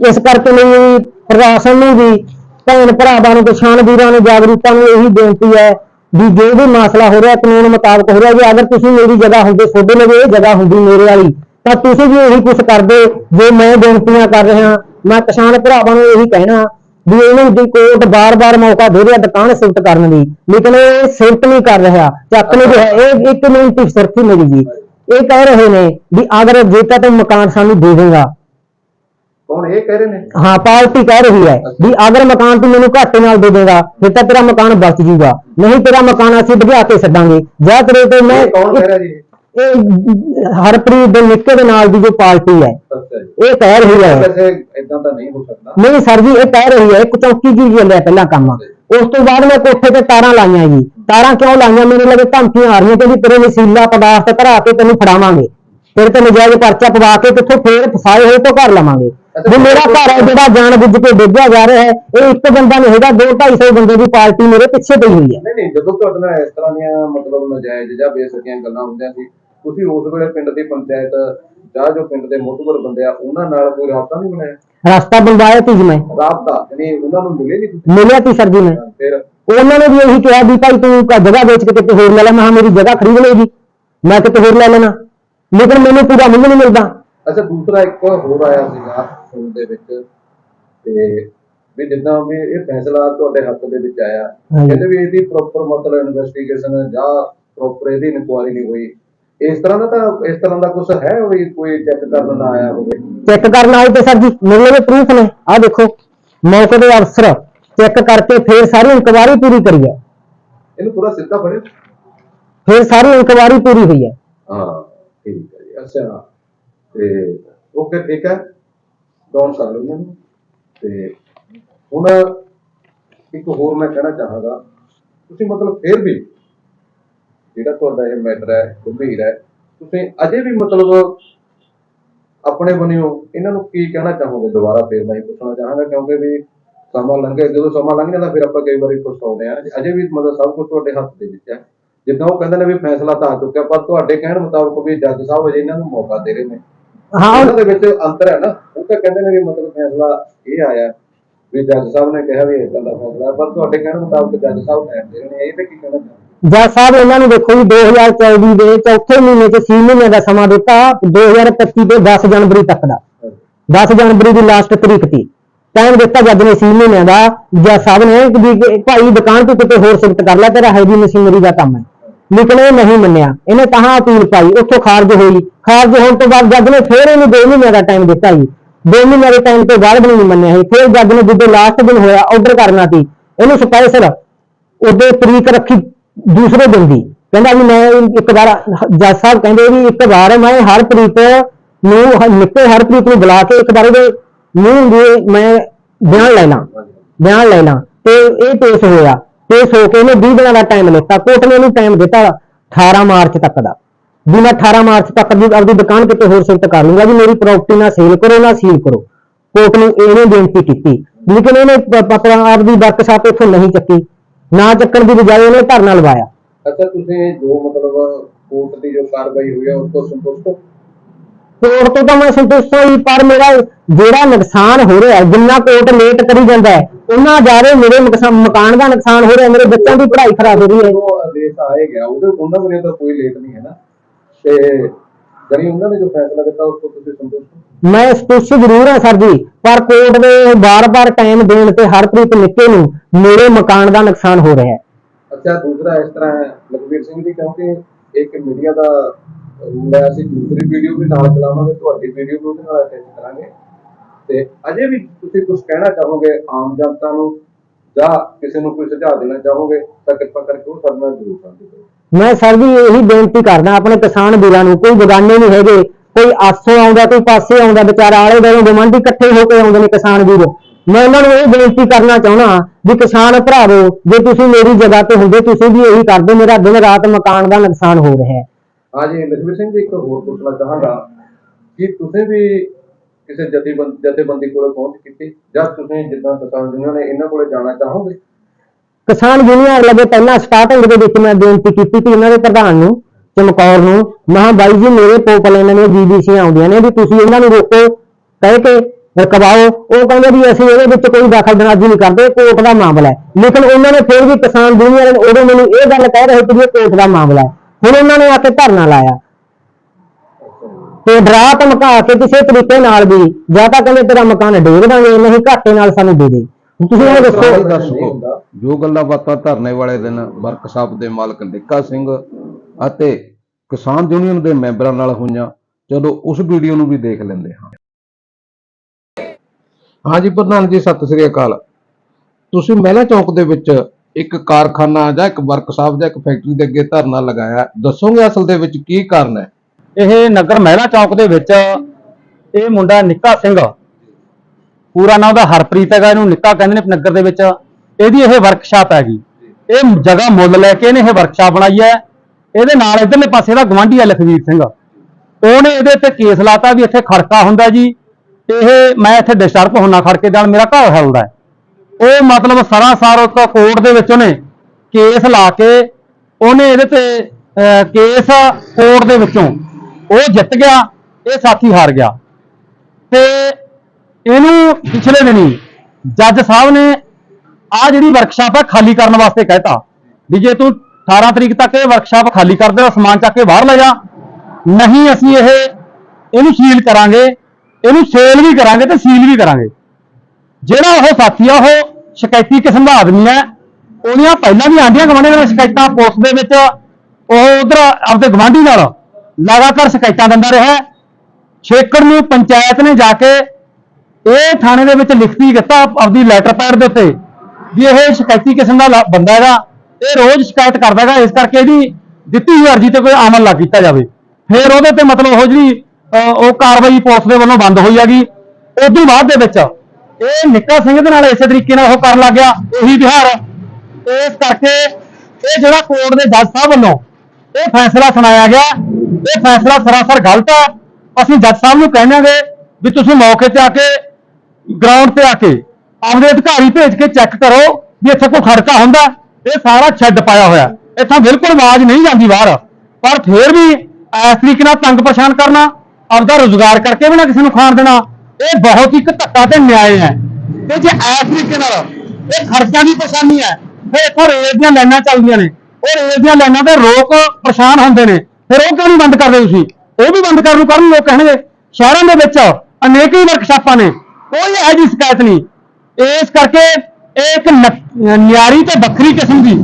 ਇਸ ਕਰਕੇ ਲਈ ਪ੍ਰਸ਼ਾਸਨ ਨੂੰ ਵੀ ਭੈਣ ਭਰਾਵਾਂ ਨੂੰ ਕਿਸਾਨ ਵੀਰਾਂ ਨੂੰ ਜਾਗਰੂਕਾਂ ਨੂੰ ਇਹੀ ਬੇਨਤੀ ਹੈ ਵੀ ਜੋ ਵੀ ਮਸਲਾ ਹੋ ਰਿਹਾ ਕਾਨੂੰਨ ਮੁਤਾਬਕ ਹੋ ਰਿਹਾ ਜੇ ਅਗਰ ਤੁਸੀਂ ਮੇਰੀ ਜਗ੍ਹਾ ਹੁੰਦੇ, ਤੁਹਾਡੇ ਲਈ ਇਹ ਜਗ੍ਹਾ ਹੁੰਦੀ ਮੇਰੇ ਵਾਲੀ, ਤਾਂ ਤੁਸੀਂ ਵੀ ਇਹੀ ਕੁਝ ਕਰਦੇ ਜੇ ਮੈਂ ਬੇਨਤੀਆਂ ਕਰ ਰਿਹਾ ਮੈਂ ਕਿਸਾਨ ਭਰਾਵਾਂ ਨੂੰ ਇਹੀ ਕਹਿਣਾ ਵੀ ਇਹਨੂੰ ਦੀ ਕੋਰਟ ਬਾਰ-ਬਾਰ ਮੌਕਾ ਦੇ ਰਿਹਾ ਦੁਕਾਨ ਸ਼ਿਫਟ ਕਰਨ ਦੀ। ਲੇਕਿਨ ਇਹ ਸ਼ਿਫਟ ਨਹੀਂ ਕਰ ਰਿਹਾ, ਚੱਕ ਨਹੀਂ ਰਿਹਾ ਇਹ ਇੱਕ ਮਿੰਟ ਸਿਰਫ ਹੀ ਮੇਰੀ ਜੀ। ਇਹ ਕਹਿ ਰਹੇ ਨੇ ਵੀ ਅਗਰ ਜੇ ਤਾਂ ਤੂੰ ਮਕਾਨ ਸਾਨੂੰ ਦੇ ਦੇਗਾ ਕੌਣ ਇਹ ਕਹਿ ਰਹੇ ਨੇ? ਹਾਂ ਪਾਰਟੀ ਕਹਿ ਰਹੀ ਹੈ ਵੀ ਅਗਰ ਮਕਾਨ ਤੂੰ ਮੈਨੂੰ ਘਾਟੇ ਨਾਲ ਦੇ ਦੇਗਾ ਫਿਰ ਤਾਂ ਤੇਰਾ ਮਕਾਨ ਬਚ ਜੂਗਾ। ਨਹੀਂ ਤੇਰਾ ਮਕਾਨ ਅਸੀਂ ਵਧਾ ਕੇ ਛੱਡਾਂਗੇ। ਜਾਂ ਤੇਰੇ ਤੇ ਮੈਂ ਇਹ ਕੌਣ ਕਹਿ ਰਿਹਾ ਜੀ? ਇਹ ਹਰਪ੍ਰੀਤ ਦੇ ਨਿੱਕੇ ਦੇ ਨਾਲ ਦੀ ਜੋ ਪਾਰਟੀ ਹੈ ਅੱਛਾ ਜੀ। ਇਹ ਕਹਿ ਰਹੀ ਹੈ। ਵੈਸੇ ਇਦਾਂ ਤਾਂ ਨਹੀਂ ਹੋ ਸਕਦਾ। ਨਹੀਂ ਸਰ ਜੀ ਇਹ ਕਹਿ ਰਹੀ ਹੈ ਇੱਕ ਚੌਕੀ ਜੀ ਚੱਲਿਆ ਪਹਿਲਾਂ ਕੰਮ। ਉਸ ਤੋਂ ਬਾਅਦ ਮੈਂ ਕੋਠੇ ਤੇ ਤਾਰਾਂ ਲਾਈਆਂ ਜੀ। ਤਾਰਾਂ ਕਿਉਂ ਲਾਈਆਂ? ਮੇਰੇ ਲਵੇ ਧਮਕੀਆਂ ਆ ਰਹੀਆਂ ਕਿ ਵੀ ਤੇਰੇ ਵਸੀਲਾ ਪਦਾਰਥ ਘਰਾ ਕੇ ਤੈਨੂੰ ਫੜਾਵਾਂਗੇ। ਤੇਰੇ ਤੇ ਨਜਾਇਜ਼ ਪਰਚਾ ਪਵਾ ਕੇ ਕਿੱਥੋਂ ਫੇਰ ਫਸਾਏ ਹੋਏ ਤੋਂ ਘਰ ਲਵਾਂਗੇ। ਵੀ ਮੇਰਾ ਘਰ ਹੈ ਜਿਹੜਾ ਜਾਣ ਬੁੱਝ ਕੇ ਡਿੱਗਿਆ ਜਾ ਰਿਹਾ ਹੈ ਇਹ ਇੱਕ ਬੰਦਾ ਨਹੀਂ ਹੈਗਾ 2-250 ਬੰਦੇ ਦੀ ਪਾਰਟੀ ਮੇਰੇ ਪਿੱਛੇ ਪਈ ਹੋਈ ਹੈ। ਨਹੀਂ ਨਹੀਂ ਜਦੋਂ ਤੁਹਾਡੇ ਨਾਲ ਇਸ ਤਰ੍ਹਾਂ ਦੀਆਂ ਮਤਲਬ ਨਜਾਇਜ਼ ਜਾਂ ਬੇਸਕੀਆਂ ਗੱਲਾਂ ਹੁੰਦੀਆਂ ਸੀ ਤੁਸੀਂ ਉਸ ਵੇਲੇ ਪਿੰਡ ਦੀ ਪੰਚਾਇਤ ਜਾਂ ਜੋ ਪਿੰਡ ਦੇ ਮੋਟਵਰ ਬੰਦੇ ਆ ਉਹਨਾਂ ਨਾਲ ਕੋਈ ਰਾਬਤਾ ਨਹੀਂ ਬਣਾਇਆ? ਰਸਤਾ ਬਣਵਾਇਆ ਸੀ ਜੀ ਮੈਂ। ਰਾਬਤਾ ਯਾਨੀ ਉਹਨਾਂ ਨੂੰ ਮਿਲੇ ਨਹੀਂ ਤੁਸੀਂ? ਮਿਲਿਆ ਸੀ ਸਰ ਜੀ ਮੈਂ। ਫਿਰ? ਉਹਨਾਂ ਨੇ ਵੀ ਇਹੀ ਕਿਹਾ ਵੀ ਭਾਈ ਤੂੰ ਕ- ਜਗ੍ਹਾ ਵੇਚ ਕੇ ਕਿਤੇ ਹੋਰ ਲੈ ਲੈ ਮੈਂ ਕਿਹਾ ਮੇਰੀ ਜਗ੍ਹਾ ਖਰੀਦ ਲਏਗੀ। ਮੈਂ ਕਿਤੇ ਹੋਰ ਲੈ ਲੈਣਾ। ਲੇਕਿਨ ਮੈਨੂੰ ਪੂਰਾ ਮੁੱਲ ਨਹੀਂ ਮਿਲਦਾ। ਅੱਛਾ ਦੂਸਰਾ ਇੱਕ ਹੋਰ ਆਇਆ ਸੀਗਾ ਫੋਨ ਦੇ ਵਿੱਚ ਤੇ ਵੀ ਜਿੱਦਾਂ ਵੀ ਇਹ ਫੈਸਲਾ ਤੁਹਾਡੇ ਹੱਕ ਦੇ ਵਿੱਚ ਆਇਆ। ਕਹਿੰਦੇ ਵੀ ਇਹਦੀ ਪ੍ਰੋਪਰ ਮਤਲਬ ਇਨਵੈਸਟੀਗੇਸ਼ਨ ਜਾਂ ਪ੍ਰੋਪਰ ਇਹਦੀ ਇਨਕੁਆਇਰੀ ਨਹੀਂ ਹੋਈ। ਇਸ ਤਰ੍ਹਾਂ ਦਾ ਤਾਂ ਇਸ ਤਰ੍ਹਾਂ ਦਾ ਕੁਝ ਹੈ ਵੀ ਕੋਈ ਚੈੱਕ ਕਰਨ ਨਾ ਆਇਆ ਹੋਵੇ? ਚੈੱਕ ਕਰਨ ਆਏ ਤੇ ਸਰ ਜੀ ਮੇਰੇ ਲਈ ਪ੍ਰੂਫ ਨੇ। ਆਹ ਦੇਖੋ ਮੌਕੇ ਦੇ ਅਫਸਰ ਚੈੱਕ ਕਰਕੇ ਫਿਰ ਸਾਰੀ ਇਨਕੁਆਰੀ ਪੂਰੀ ਕਰੀ ਹੈ। ਇਹਨੂੰ ਪੂਰਾ ਸਿੱਧਾ ਫੜਿਓ। ਫਿਰ ਸਾਰੀ ਇਨਕੁਆਰੀ ਪੂਰੀ ਹੋਈ ਹੈ। ਹਾਂ ਠੀਕ ਹੈ ਜੀ। ਅੱਛਾ। ਤੇ ਓਕੇ ਠੀਕ ਹੈ ਡੋਂਟ ਸਾਲ ਉਹਨਾਂ ਨੂੰ। ਤੇ ਹੁਣ ਇੱਕ ਹੋਰ ਮੈਂ ਕਹਿਣਾ ਚਾਹਾਂਗਾ, ਤੁਸੀਂ ਮਤਲਬ ਫਿਰ ਵੀ ਜਿਹੜਾ ਤੁਹਾਡਾ ਇਹ ਮੈਟਰ ਹੈ, ਗੰਭੀਰ ਹੈ, ਤੁਸੀਂ ਅਜੇ ਵੀ ਮਤਲਬ ਆਪਣੇ ਬਣਿਓ, ਇਹਨਾਂ ਨੂੰ ਕੀ ਕਹਿਣਾ ਚਾਹੋਗੇ? ਦੁਬਾਰਾ ਫਿਰ ਮੈਂ ਇਹ ਪੁੱਛਣਾ ਚਾਹਾਂਗਾ, ਕਿਉਂਕਿ ਵੀ ਸਮਾਂ ਲੰਘੇ, ਜਦੋਂ ਸਮਾਂ ਲੰਘ ਜਾਂਦਾ, ਫਿਰ ਆਪਾਂ ਕਈ ਵਾਰੀ ਪਛਤਾਉਂਦੇ ਆ ਅਜੇ ਵੀ ਮਤਲਬ ਸਭ ਕੁਝ ਤੁਹਾਡੇ ਹੱਥ ਦੇ ਵਿੱਚ ਹੈ। ਜਿੱਦਾਂ ਉਹ ਕਹਿੰਦੇ ਨੇ ਵੀ ਫੈਸਲਾ ਤਾਂ ਆ ਚੁੱਕਿਆ, ਪਰ ਤੁਹਾਡੇ ਕਹਿਣ ਮੁਤਾਬਕ ਵੀ ਜੱਜ ਸਾਹਿਬ ਅਜੇ ਇਹਨਾਂ ਨੂੰ ਮੌਕਾ ਦੇ ਰਹੇ ਨੇ। ਹਾਂ ਉਹਨਾਂ ਦੇ ਵਿੱਚ ਅੰਤਰ ਹੈ ਨਾ। ਉਹ ਤਾਂ ਕਹਿੰਦੇ ਨੇ ਵੀ ਮਤਲਬ ਫੈਸਲਾ ਇਹ ਆਇਆ ਵੀ ਜੱਜ ਸਾਹਿਬ ਨੇ ਕਿਹਾ ਵੀ ਇਦਾਂ ਦਾ ਫੈਸਲਾ ਪਰ ਤੁਹਾਡੇ ਕਹਿਣ ਮੁਤਾਬਕ ਜੱਜ ਸਾਹਿਬ ਨੇ ਇਹ ਤੇ ਕੀ ਕਹਿਣਾ ਚਾਹੁੰਦੇ? ਜੱਜ ਸਾਹਿਬ ਇਹਨਾਂ ਨੂੰ ਦੇਖੋ ਜੀ 2024 ਦੇ ਚੌਥੇ ਮਹੀਨੇ ਚ 6 ਮਹੀਨੇ ਦਾ ਸਮਾਂ ਦਿੱਤਾ 2025 ਦੇ 10 ਜਨਵਰੀ ਤੱਕ ਦਾ। 10 ਜਨਵਰੀ ਦੀ ਲਾਸਟ ਤਰੀਕ ਸੀ। ਟਾਈਮ ਦਿੱਤਾ ਜੱਜ ਨੇ 6 ਮਹੀਨਿਆਂ ਦਾ। ਜੱਜ ਸਾਹਿਬ ਨੇ ਕਿ ਭਾਈ ਦੁਕਾਨ ਤੋਂ ਕਿਤੇ ਹੋਰ ਸ਼ਿਫਟ ਕਰ ਲੈ ਤੇਰਾ ਹੈਵੀ ਮਸ਼ੀਨਰੀ ਦਾ ਕੰਮ ਹੈ। ਲੇਕਿਨ ਨਹੀਂ ਮੰਨਿਆ। ਇਹਨੇ ਤਾਂ ਅਪੀਲ ਪਾਈ? ਉੱਥੋਂ ਖਾਰਜ ਹੋਈ। ਖਾਰਜ ਹੋਣ ਤੋਂ ਬਾਅਦ ਜੱਜ ਨੇ ਫੇਰ ਇਹਨੂੰ 2 ਮਹੀਨੇ ਦਾ ਟਾਈਮ ਦਿੱਤਾ ਜੀ। 2 ਮਹੀਨੇ ਦੇ ਟਾਈਮ ਤੋਂ ਬਾਅਦ ਵੀ ਨਹੀਂ ਮੰਨਿਆ ਸੀ ਫਿਰ ਜੱਜ ਨੇ ਜਦੋਂ ਲਾਸਟ ਦਿਨ ਹੋਇਆ ਆਰਡਰ ਕਰਨਾ ਸੀ। ਇਹਨੂੰ ਸਪੈਸ਼ਲ ਉਹਦੇ ਤਰੀਕ ਰੱਖੀ ਦੂਸਰੇ ਦਿਨ ਦੀ। ਕਹਿੰਦਾ ਵੀ ਮੈਂ ਇੱਕ ਵਾਰ, ਜੱਜ ਸਾਹਿਬ ਕਹਿੰਦੇ ਵੀ ਇੱਕ ਵਾਰ ਮੈਂ ਹਰਪ੍ਰੀਤ ਨੂੰ, ਨਿੱਕੇ ਹਰਪ੍ਰੀਤ ਨੂੰ ਬੁਲਾ ਕੇ ਇੱਕ ਵਾਰ ਉਹਦੇ ਮੂੰਹ ਦੇ ਮੈਂ ਬਿਆਨ ਲੈ ਲਾਂ ਬਿਆਨ ਲੈ ਲਾਂ ਤੇ ਇਹ ਪੇਸ਼ ਹੋਇਆ। ਪੇਸ਼ ਹੋ ਕੇ ਇਹਨੇ 20 ਦਿਨਾਂ ਦਾ ਟਾਈਮ ਲਿੱਤਾ ਕੋਰਟ ਨੇ ਇਹਨੂੰ ਟਾਈਮ ਦਿੱਤਾ 18 ਮਾਰਚ ਤੱਕ ਦਾ। ਵੀ ਮੈਂ 18 ਮਾਰਚ ਤੱਕ ਦੀ ਆਪਦੀ ਦੁਕਾਨ ਕਿਤੇ ਹੋਰ ਸ਼ਿਫਟ ਕਰ ਲੂੰਗਾ ਵੀ ਮੇਰੀ ਪ੍ਰਾਪਰਟੀ ਨਾ ਸੇਲ ਕਰੋ, ਨਾ ਸੀਲ ਕਰੋ। ਕੋਰਟ ਨੇ ਇਹਨੇ ਬੇਨਤੀ ਕੀਤੀ, ਲੇਕਿਨ ਇਹਨੇ ਪ- ਆਪਦੀ ਵਰਕਸ਼ਾਪ ਇੱਥੋਂ ਨਹੀਂ ਚੱਕੀ, ਨਾ ਚੱਕਣ ਦੀ ਬਜਾਏ ਇਹਨੇ ਧਰਨਾ ਲਵਾਇਆ। ਅੱਛਾ, ਤੁਸੀਂ ਜੋ ਮਤਲਬ ਕੋਰਟ ਦੀ ਜੋ ਕਾਰਵਾਈ ਹੋਈ ਹੈ ਉਸ ਤੋਂ ਸੰਤੁਸ਼ਟ ਹੋ? ਕੋਰਟ ਤੋਂ ਤਾਂ ਮੈਂ ਸੰਤੁਸ਼ਟ ਹੋਈ ਪਰ ਮੇਰਾ ਜਿਹੜਾ ਨੁਕਸਾਨ ਹੋ ਰਿਹਾ ਜਿੰਨਾ ਕੋਰਟ ਲੇਟ ਕਰੀ ਜਾਂਦਾ ਹੈ ਉਹਨਾਂ ਜ਼ਿਆਦਾ ਮੇਰੇ ਮਕਾਨ ਦਾ ਨੁਕਸਾਨ ਹੋ ਰਿਹਾ ਮੇਰੇ ਬੱਚਿਆਂ ਦੀ ਪੜ੍ਹਾਈ ਖਰਾਬ ਹੋ ਰਹੀ ਹੈ। ਜਦੋਂ ਆਦੇਸ਼ ਆਏ ਗਿਆ ਉਹਦੇ ਉਹਨਾਂ ਬਣੇ ਤਾਂ ਕੋਈ ਲੇਟ ਨਹੀਂ ਹੈ ਨਾ। ਤੇ ਜਣੀ ਉਹਨਾਂ ਨੇ ਜੋ ਫੈਸਲਾ ਦਿੱਤਾ ਉਸ ਤੋਂ ਤੁਸੀਂ ਸੰਤੁਸ਼ਟ ਹੋ? ਮੈਂ ਸੰਤੁਸ਼ਟ ਜ਼ਰੂਰ ਹਾਂ ਸਰ ਜੀ ਪਰ ਕੋਰਟ ਦੇ ਬਾਰ-ਬਾਰ ਟਾਈਮ ਦੇਣ ਤੇ ਹਰਪ੍ਰੀਤ ਨਿੱਕੇ ਨੂੰ ਮੇਰੇ ਮਕਾਨ ਦਾ ਨੁਕਸਾਨ ਹੋ ਰਿਹਾ ਹੈ। ਅੱਛਾ ਦੂਸਰਾ ਇਸ ਤਰ੍ਹਾਂ ਹੈ ਲਖਵੀਰ ਸਿੰਘ ਜੀ ਕਿਉਂਕਿ ਇੱਕ ਮੀਡੀਆ ਦਾ ਰੂਲ ਅਸੀਂ ਦੂਸਰੀ ਵੀਡੀਓ ਵੀ ਨਾਲ ਚਲਾਵਾਂਗੇ, ਤੁਹਾਡੀ ਵੀਡੀਓ ਵੀ ਉਹਦੇ ਨਾਲ ਅਟੈਚ ਕਰਾਂਗੇ। ਤੇ ਅਜੇ ਵੀ ਤੁਸੀਂ ਕੁਝ ਕਹਿਣਾ ਚਾਹੋਗੇ ਆਮ ਜਨਤਾ ਨੂੰ, ਜਾਂ ਕਿਸੇ ਨੂੰ ਕੋਈ ਸੁਝਾਅ ਦੇਣਾ ਚਾਹੋਗੇ, ਤਾਂ ਕਿਰਪਾ ਕਰਕੇ ਉਹ ਸਾਡੇ ਨਾਲ ਜ਼ਰੂਰ ਸਾਂਝੇ ਕਰੋ। ਮੈਂ ਸਰ ਜੀ ਇਹੀ ਬੇਨਤੀ ਕਰਦਾ, ਆਪਣੇ ਕਿਸਾਨ ਵੀਰਾਂ ਨੂੰ, ਕੋਈ ਬਗਾਨੇ ਨਹੀਂ ਹੈਗੇ, ਕੋਈ ਆਸੋਂ ਆਉਂਦਾ, ਕੋਈ ਪਾਸੇ ਆਉਂਦਾ, ਵਿਚਾਰਾ ਆਲੇ ਦੁਆਲੇ ਗਵਾਂਢੀ ਇਕੱਠੇ ਹੋ ਕੇ ਆਉਂਦੇ ਨੇ ਕਿਸਾਨ ਵੀਰ। ਮੈਂ ਉਹਨਾਂ ਨੂੰ ਇਹ ਬੇਨਤੀ ਕਰਨਾ ਚਾਹਣਾ ਵੀ ਕਿਸਾਨ ਭਰਾਵੋ, ਜੇ ਤੁਸੀਂ ਮੇਰੀ ਜਗ੍ਹਾ ਤੇ ਹੁੰਦੇ, ਤੁਸੀਂ ਵੀ ਇਹੀ ਕਰਦੇ, ਮੇਰਾ ਦਿਨ ਰਾਤ ਮਕਾਨ ਦਾ ਨੁਕਸਾਨ ਹੋ ਰਿਹਾ ਹੈ। ਹਾਂਜੀ ਲਖਵੀਰ ਸਿੰਘ ਜੀ, ਇੱਕ ਹੋਰ ਪੁੱਛਣਾ ਚਾਹਾਂਗਾ ਕਿ ਤੁਸੀਂ ਵੀ ਕਿਸੇ ਜਥੇਬੰਦ ਜਥੇਬੰਦੀ ਕੋਲੇ ਪਹੁੰਚ ਕੀਤੀ? ਜਾਂ ਤੁਸੀਂ ਜਿੱਦਾਂ ਕਿਸਾਨ ਯੂਨੀਅਨ ਨੇ ਇਹਨਾਂ ਕੋਲੇ ਜਾਣਾ ਚਾਹੋਗੇ? ਕਿਸਾਨ ਯੂਨੀਅਨ ਲੱਗੇ ਪਹਿਲਾਂ ਸਟਾਰਟਿੰਗ ਦੇ ਵਿੱਚ ਮੈਂ ਬੇਨਤੀ ਕੀਤੀ ਸੀ ਇਹਨਾਂ ਦੇ ਪ੍ਰਧਾਨ ਨੂੰ, ਚਮਕੌਰ ਨੂੰ ਮੈਂ ਬਾਈ ਜੀ ਮੇਰੇ ਪੋਪਲ ਇਹਨਾਂ ਨੇ ਜੀਬੀਸੀ ਆਉਂਦੀਆਂ ਨੇ, ਵੀ ਤੁਸੀਂ ਇਹਨਾਂ ਨੂੰ ਰੋਕੋ, ਕਹਿ ਕੇ ਰਕਵਾਓ। ਉਹ ਕਹਿੰਦੇ ਵੀ ਅਸੀਂ ਇਹਦੇ ਵਿੱਚ ਕੋਈ ਦਖਲਅੰਦਾਜ਼ੀ ਨਹੀਂ ਕਰਦੇ, ਕੋਰਟ ਦਾ ਮਾਮਲਾ ਹੈ। ਲੇਕਿਨ ਉਹਨਾਂ ਨੇ ਫਿਰ ਵੀ ਕਿਸਾਨ ਯੂਨੀਅਨ ਉਦੋਂ ਮੈਨੂੰ ਇਹ ਗੱਲ ਕਹਿ ਰਹੇ ਸੀ ਇਹ ਕੋਰਟ ਦਾ ਮਾਮਲਾ ਹੈ। ਹੁਣ ਉਹਨਾਂ ਨੇ ਆ ਕੇ ਧਰਨਾ ਲਾਇਆ। ਤੇ ਡਰਾ ਧਮਕਾ ਕੇ ਕਿਸੇ ਤਰੀਕੇ ਨਾਲ ਵੀ, ਜਾਂ ਤਾਂ ਕਹਿੰਦੇ ਤੇਰਾ ਮਕਾਨ ਡੇਗ ਦਾਂਗੇ, ਨਹੀਂ ਘਾਟੇ ਨਾਲ ਸਾਨੂੰ ਦੇ ਦੇ। ਤੁਸੀਂ ਇਹ ਦੱਸੋ। ਜੋ ਗੱਲਾਂ ਬਾਤਾਂ ਧਰਨੇ ਵਾਲੇ ਦਿਨ ਵਰਕਸ਼ਾਪ ਦੇ ਮਾਲਕ ਨਿੱਕਾ ਸਿੰਘ ਅਤੇ ਕਿਸਾਨ ਯੂਨੀਅਨ ਦੇ ਮੈਂਬਰਾਂ ਨਾਲ ਹੋਈਆਂ ਚਲੋ ਉਸ ਵੀਡੀਓ ਨੂੰ ਵੀ ਦੇਖ ਲੈਂਦੇ ਹਾਂ। ਹਾਂਜੀ, ਪ੍ਰਧਾਨ ਜੀ, ਸਤਿ ਸ੍ਰੀ ਅਕਾਲ। ਤੁਸੀਂ ਮਹਿਲਾ ਚੌਕ ਦੇ ਵਿੱਚ ਇੱਕ ਕਾਰਖਾਨਾ ਜਾਂ ਇੱਕ ਵਰਕਸ਼ਾਪ ਜਾਂ ਇੱਕ ਫੈਕਟਰੀ ਦੇ ਅੱਗੇ ਧਰਨਾ ਲਗਾਇਆ। ਦੱਸੋਗੇ ਅਸਲ ਦੇ ਵਿੱਚ ਕੀ ਕਾਰਨ ਹੈ? ਇਹ ਨਗਰ ਮਹਿਲਾ ਚੌਕ ਦੇ ਵਿੱਚ ਇਹ ਮੁੰਡਾ ਨਿੱਕਾ ਸਿੰਘ, ਪੂਰਾ ਨਾਮ ਦਾ ਹਰਪ੍ਰੀਤ ਹੈਗਾ, ਇਹਨੂੰ ਨਿੱਕਾ ਕਹਿੰਦੇ ਨੇ ਨਗਰ ਦੇ ਵਿੱਚ। ਇਹਦੀ ਇਹ ਵਰਕਸ਼ਾਪ ਹੈਗੀ। ਇਹ ਜਗ੍ਹਾ ਮੁੱਲ ਲੈ ਕੇ ਇਹਨੇ ਇਹ ਵਰਕਸ਼ਾਪ ਬਣਾਈ ਹੈ। ਇਹਦੇ ਨਾਲ ਇਧਰਲੇ ਪਾਸੇ ਦਾ ਗਵਾਂਢੀ ਹੈ ਲਖਵੀਰ ਸਿੰਘ। ਉਹਨੇ ਇਹਦੇ ਤੇ ਕੇਸ ਲਾਤਾ ਵੀ ਇੱਥੇ ਖੜਕਾ ਹੁੰਦਾ ਜੀ। ਇਹ ਮੈਂ ਇੱਥੇ ਡਿਸਟਰਬ ਹੁੰਨਾ ਖੜਕੇ ਜਾਣ ਮੇਰਾ ਘਰ ਹਿਲਦਾ ਹੈ। ਉਹ ਮਤਲਬ ਸਰਾਸਰ ਉੱਤੇ ਕੋਰਟ ਦੇ ਵਿੱਚ ਉਹਨੇ ਕੇਸ ਲਾ ਕੇ ਉਹਨੇ ਇਹਦੇ ਤੇ ਕੇਸ ਕੋਰਟ ਦੇ ਵਿੱਚੋਂ ਉਹ ਜਿੱਤ ਗਿਆ, ਇਹ ਸਾਥੀ ਹਾਰ ਗਿਆ। ਤੇ ਇਹਨੂੰ ਪਿਛਲੇ ਦਿਨੀ ਜੱਜ ਸਾਹਿਬ ਨੇ ਆ ਜਿਹੜੀ ਵਰਕਸ਼ਾਪ ਆ ਖਾਲੀ ਕਰਨ ਵਾਸਤੇ ਕਹਿਤਾ ਵੀ ਜੇ ਤੂੰ 18 ਤਰੀਕ ਤੱਕ ਇਹ ਵਰਕਸ਼ਾਪ ਖਾਲੀ ਕਰ ਦੇ ਸਮਾਨ ਚੱਕ ਕੇ ਬਾਹਰ ਲੈ ਜਾ। ਨਹੀਂ, ਅਸੀਂ ਇਹ, ਇਹਨੂੰ ਸੀਲ ਕਰਾਂਗੇ, ਇਹਨੂੰ ਸੇਲ ਵੀ ਕਰਾਂਗੇ ਤੇ ਸੀਲ ਵੀ ਕਰਾਂਗੇ। ਜਿਹੜਾ ਉਹ ਸਾਥੀ ਆ, ਉਹ ਸ਼ਿਕਾਇਤੀ ਕਿਸਮ ਦਾ ਆਦਮੀ ਹੈ। ਉਹਦੀਆਂ ਪਹਿਲਾਂ ਵੀ ਆਂਦੀਆਂ ਗਵਾਂਢੀਆਂ ਨਾਲ ਸ਼ਿਕਾਇਤਾਂ, ਪੁਲਿਸ ਦੇ ਵਿੱਚ ਉਹ ਉਧਰ ਆਪਦੇ ਗਵਾਂਢੀ ਨਾਲ ਲਗਾਤਾਰ ਸ਼ਿਕਾਇਤਾਂ ਦਿੰਦਾ ਰਿਹਾ ਛੇਕੜ ਨੂੰ ਪੰਚਾਇਤ ਨੇ ਜਾ ਕੇ ਇਹ ਥਾਣੇ ਦੇ ਵਿੱਚ ਲਿਖਤੀ ਦਿੱਤਾ ਆਪਦੀ ਲੈਟਰ ਪੈਡ ਦੇ ਉੱਤੇ ਵੀ ਇਹ ਸ਼ਿਕਾਇਤੀ ਕਿਸਮ ਦਾ ਲਾ- ਬੰਦਾ ਹੈਗਾ। ਇਹ ਰੋਜ਼ ਸ਼ਿਕਾਇਤ ਕਰਦਾ ਹੈਗਾ, ਇਸ ਕਰਕੇ ਇਹਦੀ ਦਿੱਤੀ ਹੋਈ ਅਰਜ਼ੀ ਤੇ ਕੋਈ ਅਮਲ ਨਾ ਕੀਤਾ ਜਾਵੇ। ਫਿਰ ਉਹਦੇ ਤੇ ਮਤਲਬ ਉਹ ਜਿਹੜੀ ਉਹ ਕਾਰਵਾਈ ਪੁਲਿਸ ਦੇ ਵੱਲੋਂ ਬੰਦ ਹੋਈ ਹੈਗੀ। ਉਸ ਤੋਂ ਬਾਅਦ ਦੇ ਵਿੱਚ ਇਹ ਨਿੱਕਾ ਸਿੰਘ ਦੇ ਨਾਲ ਇਸੇ ਤਰੀਕੇ ਨਾਲ ਉਹ ਕਰਨ ਲੱਗ ਗਿਆ, ਉਹੀ ਵਿਹਾਰ ਇਸ ਕਰਕੇ ਇਹ ਜਿਹੜਾ ਕੋਰਟ ਦੇ ਜੱਜ ਸਾਹਿਬ ਵੱਲੋਂ ਇਹ ਫੈਸਲਾ ਸੁਣਾਇਆ ਗਿਆ, ਇਹ ਫੈਸਲਾ ਸਰਾਸਰ ਗਲਤ ਹੈ। ਅਸੀਂ ਜੱਜ ਸਾਹਿਬ ਨੂੰ ਕਹਿੰਦੇ ਵੀ ਤੁਸੀਂ ਮੌਕੇ ਤੇ ਆ ਕੇ ਗਰਾਊਂਡ ਤੇ ਆ ਕੇ ਆਪਦੇ ਅਧਿਕਾਰੀ ਭੇਜ ਕੇ ਚੈੱਕ ਕਰੋ ਵੀ ਇੱਥੇ ਕੋਈ ਖੜਕਾ ਹੁੰਦਾ। ਇਹ ਸਾਰਾ ਛੱਡ ਪਾਇਆ ਹੋਇਆ। ਇੱਥੋਂ ਬਿਲਕੁਲ ਆਵਾਜ਼ ਨਹੀਂ ਜਾਂਦੀ ਬਾਹਰ। ਪਰ ਫਿਰ ਵੀ ਇਸ ਤਰੀਕੇ ਨਾਲ ਤੰਗ ਪਰੇਸ਼ਾਨ ਕਰਨਾ, ਆਪਦਾ ਰੋਜ਼ਗਾਰ ਕਰਕੇ ਵੀ ਨਾ ਕਿਸੇ ਨੂੰ ਖਾਣ ਦੇਣਾ ਇਹ ਬਹੁਤ ਹੀ ਇੱਕ ਧੱਕਾ ਤੇ ਨਿਆਏ ਹੈ। ਤੇ ਜੇ ਇਸ ਤਰੀਕੇ ਨਾਲ ਇਹ ਖਰਚਾ ਦੀ ਪਰੇਸ਼ਾਨੀ ਹੈ, ਫਿਰ ਇੱਥੋਂ ਰੇਲ ਦੀਆਂ ਲਾਈਨਾਂ ਚੱਲਦੀਆਂ ਨੇ। ਉਹ ਰੇਲ ਦੀਆਂ ਲਾਈਨਾਂ ਤੇ ਲੋਕ ਪਰੇਸ਼ਾਨ ਹੁੰਦੇ ਨੇ। ਫਿਰ ਉਹ ਕਿਉਂ ਨਹੀਂ ਬੰਦ ਕਰਦੇ ਤੁਸੀਂ? ਉਹ ਵੀ ਬੰਦ ਕਰਨ ਨੂੰ ਕਰਨ ਲੋਕ ਕਹਿਣਗੇ, ਸ਼ਹਿਰਾਂ ਦੇ ਵਿੱਚ ਅਨੇਕ ਹੀ ਵਰਕਸ਼ਾਪਾਂ ਨੇ। ਕੋਈ ਇਹੋ ਜਿਹੀ ਸ਼ਿਕਾਇਤ ਨਹੀਂ। ਇਸ ਕਰਕੇ ਇਹ ਇੱਕ ਨਿਆਰੀ ਤੇ ਵੱਖਰੀ ਕਿਸਮ ਦੀ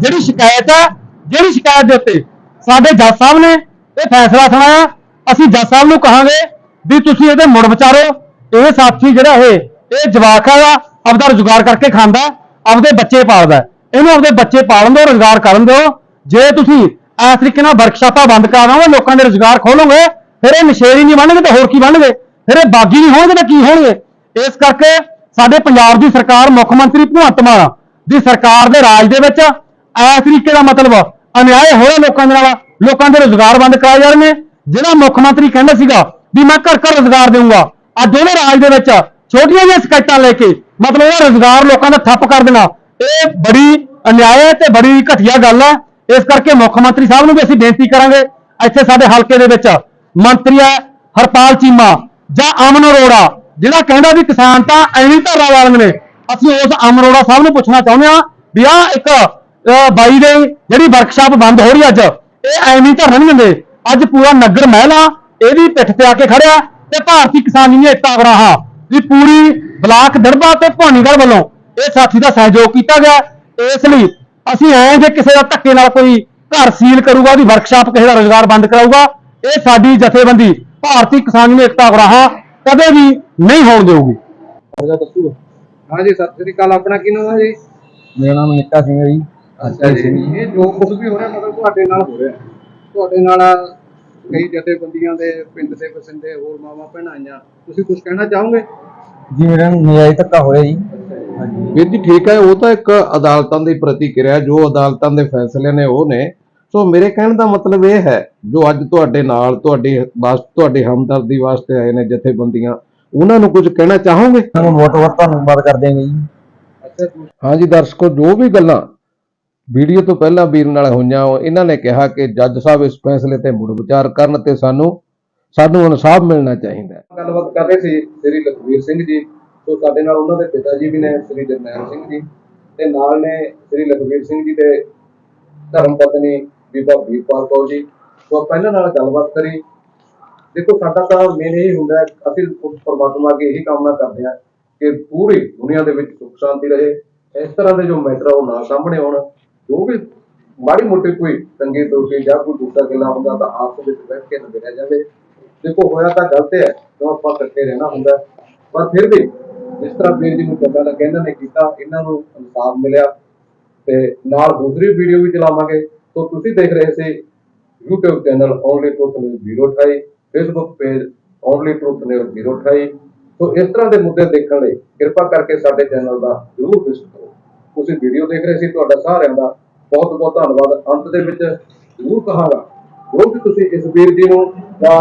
ਜਿਹੜੀ ਸ਼ਿਕਾਇਤ ਹੈ, ਜਿਹੜੀ ਸ਼ਿਕਾਇਤ ਦੇ ਉੱਤੇ ਸਾਡੇ ਜੱਜ ਸਾਹਿਬ ਨੇ ਇਹ ਫੈਸਲਾ ਸੁਣਾਇਆ। ਅਸੀਂ ਜੱਜ ਸਾਹਿਬ ਨੂੰ ਕਹਾਂਗੇ ਵੀ ਤੁਸੀਂ ਇਹਦੇ ਮੁੜ ਵਿਚਾਰੋ। ਇਹ ਸਾਥੀ ਜਿਹੜਾ ਇਹ ਇਹ ਜਵਾਕ ਹੈਗਾ ਆਪਦਾ ਰੁਜ਼ਗਾਰ ਕਰਕੇ ਖਾਂਦਾ, ਆਪਦੇ ਬੱਚੇ ਪਾਲਦਾ। ਇਹਨੂੰ ਆਪਦੇ ਬੱਚੇ ਪਾਲਣ ਦਿਓ, ਰੁਜ਼ਗਾਰ ਕਰਨ ਦਿਓ। ਜੇ ਤੁਸੀਂ ਇਸ ਤਰੀਕੇ ਨਾਲ ਵਰਕਸ਼ਾਪਾਂ ਬੰਦ ਕਰਾਵਾਂਗੇ ਲੋਕਾਂ ਦੇ ਰੁਜ਼ਗਾਰ ਖੋਲੋਗੇ, ਫਿਰ ਇਹ ਨਸ਼ੇੜੀ ਨਹੀਂ ਬਣਨਗੇ ਤਾਂ ਹੋਰ ਕੀ ਬਣਨਗੇ? ਫਿਰ ਇਹ ਬਾਗੀ ਨਹੀਂ ਹੋਣਗੇ ਤਾਂ ਕੀ ਹੋਣਗੇ? ਇਸ ਕਰਕੇ ਸਾਡੇ ਪੰਜਾਬ ਦੀ ਸਰਕਾਰ ਮੁੱਖ ਮੰਤਰੀ ਭਗਵੰਤ ਮਾਨ ਦੀ ਸਰਕਾਰ ਦੇ ਰਾਜ ਦੇ ਵਿੱਚ ਇਸ ਤਰੀਕੇ ਦਾ ਮਤਲਬ ਅਨਿਆਏ ਹੋਏ ਲੋਕਾਂ ਦੇ ਨਾਲ, ਲੋਕਾਂ ਦੇ ਰੁਜ਼ਗਾਰ ਬੰਦ ਕਰਾਏ ਜਾ ਰਹੇ ਨੇ ਜਿਹੜਾ ਮੁੱਖ ਮੰਤਰੀ ਕਹਿੰਦਾ ਸੀਗਾ ਵੀ ਮੈਂ ਘਰ ਘਰ ਰੁਜ਼ਗਾਰ ਦੇਵਾਂਗਾ ਅੱਜ ਉਹਨੇ ਰਾਜ ਦੇ ਵਿੱਚ ਛੋਟੀਆਂ ਜਿਹੀਆਂ ਸਕੈਟਾਂ ਲੈ ਕੇ ਮਤਲਬ ਉਹ ਰੁਜ਼ਗਾਰ ਲੋਕਾਂ ਦਾ ਠੱਪ ਕਰ ਦੇਣਾ, ਇਹ ਬੜੀ ਅਨਿਆਏ ਹੈ ਤੇ ਬੜੀ ਘਟੀਆ ਗੱਲ ਹੈ। ਇਸ ਕਰਕੇ ਮੁੱਖ ਮੰਤਰੀ ਸਾਹਿਬ ਨੂੰ ਵੀ ਅਸੀਂ ਬੇਨਤੀ ਕਰਾਂਗੇ, ਇੱਥੇ ਸਾਡੇ ਹਲਕੇ ਦੇ ਵਿੱਚ ਮੰਤਰੀ ਹੈ ਹਰਪਾਲ ਚੀਮਾ ਜਾਂ ਅਮਨ ਅਰੋੜਾ, ਜਿਹੜਾ ਕਹਿੰਦਾ ਵੀ ਕਿਸਾਨ ਤਾਂ ਐਵੇਂ ਧਾਰਾ ਵਾਲੇ ਨੇ। ਅਸੀਂ ਉਸ ਅਮਨ ਅਰੋੜਾ ਸਾਹਿਬ ਨੂੰ ਪੁੱਛਣਾ ਚਾਹੁੰਦੇ ਹਾਂ ਵੀ ਆ ਇੱਕ ਬਾਈ ਦੇ ਜਿਹੜੀ ਵਰਕਸ਼ਾਪ ਬੰਦ ਹੋ ਰਹੀ ਅੱਜ, ਇਹ ਐਵੇਂ ਧਰਨਾ ਨਹੀਂ ਦਿੰਦੇ। ਅੱਜ ਪੂਰਾ ਨਗਰ ਮਹਿਲਾ ਇਹਦੀ ਪਿੱਠ ਤੇ ਆ ਕੇ ਖੜਿਆ ਤੇ ਭਾਰਤੀ ਕਿਸਾਨ ਯੂਨੀਅਨ ਏਕਤਾ ਗਰਾਹਾ ਵੀ ਪੂਰੀ ਬਲਾਕ ਦੜਬਾ ਤੇ ਭਵਾਨੀਗੜ੍ਹ ਵੱਲੋਂ ਇਹ ਸਾਥੀ ਦਾ ਸਹਿਯੋਗ ਕੀਤਾ ਗਿਆ। ਇਸ ਲਈ ਅਸੀਂ ਐਂ ਜੇ ਕਿਸੇ ਦਾ ਧੱਕੇ ਨਾਲ ਕੋਈ ਘਰ ਸੀਲ ਕਰੂਗਾ ਉਹਦੀ ਵਰਕਸ਼ਾਪ ਕਿਸੇ ਦਾ ਰੋਜ਼ਗਾਰ ਬੰਦ ਕਰਾਊਗਾ ਇਹ ਸਾਡੀ ਜਥੇਬੰਦੀ ਭਾਰਤੀ ਕਿਸਾਨ ਯੂਨੀਅਨ ਏਕਤਾ ਗਰਾਹਾ ਕਦੇ ਵੀ ਨਹੀਂ ਹੋਣ ਦੇਊਗੀ। ਹਾਂਜੀ ਸਤਿ ਸ੍ਰੀ ਅਕਾਲ ਆਪਣਾ ਕੀ ਨਾਮ ਹੈ ਜੀ? ਮੇਰਾ ਨਾਮ ਨਿੱਕਾ ਸਿੰਘ ਹੈ ਜੀ। ਅੱਛਾ ਜੀ ਇਹ ਜੋ ਕੁਝ ਵੀ ਹੋ ਰਿਹਾ ਮਤਲਬ ਤੁਹਾਡੇ ਨਾਲ ਹੋ ਰਿਹਾ? ਤੁਹਾਡੇ ਨਾਲ ਕਈ ਜਥੇਬੰਦੀਆਂ ਦੇ ਪਿੰਡ ਦੇ ਵਸਿੰਦੇ ਹੋਰ ਮਾਵਾਂ ਭੈਣਾਂ ਆਈਆਂ ਤੁਸੀਂ ਕੁਝ ਕਹਿਣਾ ਚਾਹੋਗੇ? ਜੀ ਮੇਰਾ ਨਜਾਇਜ਼ ਧੱਕਾ ਹੋਇਆ ਜੀ। ਵੀਰ ਜੀ ਠੀਕ ਹੈ ਉਹ ਤਾਂ ਇੱਕ ਅਦਾਲਤਾਂ ਦੀ ਪ੍ਰਤੀਕਿਰਿਆ ਜੋ ਅਦਾਲਤਾਂ ਦੇ ਫੈਸਲੇ ਨੇ ਉਹ ਨੇ। ਸੋ ਮੇਰੇ ਕਹਿਣ ਦਾ ਮਤਲਬ ਇਹ ਹੈ ਜੋ ਅੱਜ ਤੁਹਾਡੇ ਨਾਲ ਤੁਹਾਡੀ ਵਾਸ ਤੁਹਾਡੇ ਹਮਦਰਦੀ ਵਾਸਤੇ ਆਏ ਨੇ ਜਥੇਬੰਦੀਆਂ ਉਹਨਾਂ ਨੂੰ ਕੁਝ ਕਹਿਣਾ ਚਾਹੋਗੇ? ਸਾਨੂੰ ਵੋਟ ਵੋਟ ਧੰਨਵਾਦ ਕਰ ਦਿਆਂਗੇ ਜੀ। ਅੱਛਾ ਹਾਂਜੀ ਦਰਸ਼ਕੋ ਜੋ ਵੀ ਗੱਲਾਂ ਵੀਡੀਓ ਤੋਂ ਪਹਿਲਾਂ ਵੀਰ ਨਾਲ ਹੋਈਆਂ ਇਹਨਾਂ ਨੇ ਕਿਹਾ ਕਿ ਜੱਜ ਸਾਹਿਬ ਇਸ ਫੈਸਲੇ ਤੇ ਮੁੜ ਵਿਚਾਰ ਕਰਨ ਤੇ ਸਾਨੂੰ ਸਾਨੂੰ ਇਨਸਾਫ ਮਿਲਣਾ ਚਾਹੀਦਾ ਹੈ। ਗੱਲਬਾਤ ਕਰ ਰਹੇ ਸੀ ਸ੍ਰੀ ਲਖਵੀਰ ਸਿੰਘ ਜੀ ਸੋ ਸਾਡੇ ਨਾਲ ਉਹਨਾਂ ਦੇ ਪਿਤਾ ਜੀ ਵੀ ਨੇ, ਸ੍ਰੀ ਜਰਨੈਲ ਸਿੰਘ ਜੀ, ਤੇ ਨਾਲ ਨੇ ਸ੍ਰੀ ਲਖਵੀਰ ਸਿੰਘ ਜੀ ਦੇ ਧਰਮ ਪਤਨੀ ਬੀਬਾ ਵੀਰਪਾਲ ਕੌਰ ਜੀ। ਸੋ ਪਹਿਲਾਂ ਨਾਲ ਗੱਲਬਾਤ ਕਰੀ। ਦੇਖੋ, ਸਾਡਾ ਤਾਂ ਮੇਨ ਇਹ ਹੁੰਦਾ ਅਸੀਂ ਪਰਮਾਤਮਾ ਅੱਗੇ ਇਹੀ ਕਾਮਨਾ ਕਰਦੇ ਹਾਂ ਕਿ ਪੂਰੀ ਦੁਨੀਆ ਦੇ ਵਿੱਚ ਸੁੱਖ ਸ਼ਾਂਤੀ ਰਹੇ। ਇਸ ਤਰ੍ਹਾਂ ਦੇ ਜੋ ਮੈਟਰ ਆ, ਉਹ ਨਾ ਸਾਹਮਣੇ ਆਉਣ। ਜੋ ਵੀ ਮਾੜੀ ਮੋਟੀ ਕੋਈ ਤੰਗੀ ਤੋੜੀ ਜਾਂ ਕੋਈ ਦੂਸਰਾ ਗਿਲਾ ਹੁੰਦਾ ਤਾਂ ਆਪਸ ਵਿੱਚ ਬੈਠ ਕੇ ਨਿਬੇੜਿਆ ਜਾਵੇ। ਦੇਖੋ, ਹੋਇਆ ਤਾਂ ਗਲਤ ਹੈ, ਕਿਉਂ ਆਪਾਂ ਇਕੱਠੇ ਰਹਿਣਾ ਹੁੰਦਾ ਪਰ ਫਿਰ ਵੀ ਜਿਸ ਤਰ੍ਹਾਂ ਵੀਰ ਜੀ ਨੂੰ ਚੰਗਾ ਲੱਗਿਆ, ਇਹਨਾਂ ਨੇ ਕੀਤਾ, ਇਹਨਾਂ ਨੂੰ ਇਨਸਾਫ ਮਿਲਿਆ ਤੇ ਨਾਲ ਦੂਸਰੀ ਵੀਡੀਓ ਵੀ ਚਲਾਵਾਂਗੇ। ਸੋ ਤੁਸੀਂ ਦੇਖ ਰਹੇ ਸੀ YouTube channel only truth news 028 Facebook page only truth news 028 so ਇਸ ਤਰ੍ਹਾਂ ਦੇ ਮੁੱਦੇ ਦੇਖਣ ਲਈ ਕਿਰਪਾ ਕਰਕੇ ਸਾਡੇ ਚੈਨਲ ਦਾ ਜ਼ਰੂਰ ਵਿਜ਼ਿਟ ਕਰੋ। ਤੁਸੀਂ ਵੀਡੀਓ ਦੇਖ ਰਹੇ ਸੀ, ਤੁਹਾਡਾ ਸਾਰਿਆਂ ਦਾ ਬਹੁਤ ਬਹੁਤ ਧੰਨਵਾਦ। ਅੰਤ ਦੇ ਵਿੱਚ ਜ਼ਰੂਰ ਕਹਾਂਗਾ ਜੋ ਵੀ ਤੁਸੀਂ ਇਸ ਵੀਰ ਜੀ ਨੂੰ ਜਾਂ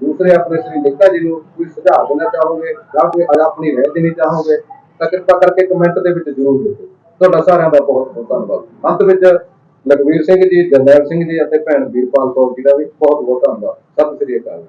ਦੂਸਰੇ ਆਪਣੇ ਸ੍ਰੀ ਨਿੱਕਾ ਜੀ ਨੂੰ ਕੋਈ ਸੁਝਾਅ ਦੇਣਾ ਚਾਹੋਗੇ ਜਾਂ ਕੋਈ ਆਪਣੀ ਰਹਿ ਦੇਣੀ ਚਾਹੋਗੇ, ਤਾਂ ਕਿਰਪਾ ਕਰਕੇ ਕਮੈਂਟ ਦੇ ਵਿੱਚ ਜ਼ਰੂਰ ਲਿਖੋ। ਤੁਹਾਡਾ ਸਾਰਿਆਂ ਦਾ ਬਹੁਤ ਬਹੁਤ ਧੰਨਵਾਦ। ਅੰਤ ਵਿੱਚ ਲਖਵੀਰ ਸਿੰਘ ਜੀ, ਜਰਨੈਲ ਸਿੰਘ ਜੀ ਅਤੇ ਭੈਣ ਵੀਰਪਾਲ ਕੌਰ ਜੀ ਦਾ ਵੀ ਬਹੁਤ ਬਹੁਤ ਧੰਨਵਾਦ। ਸਤਿ ਸ੍ਰੀ ਅਕਾਲ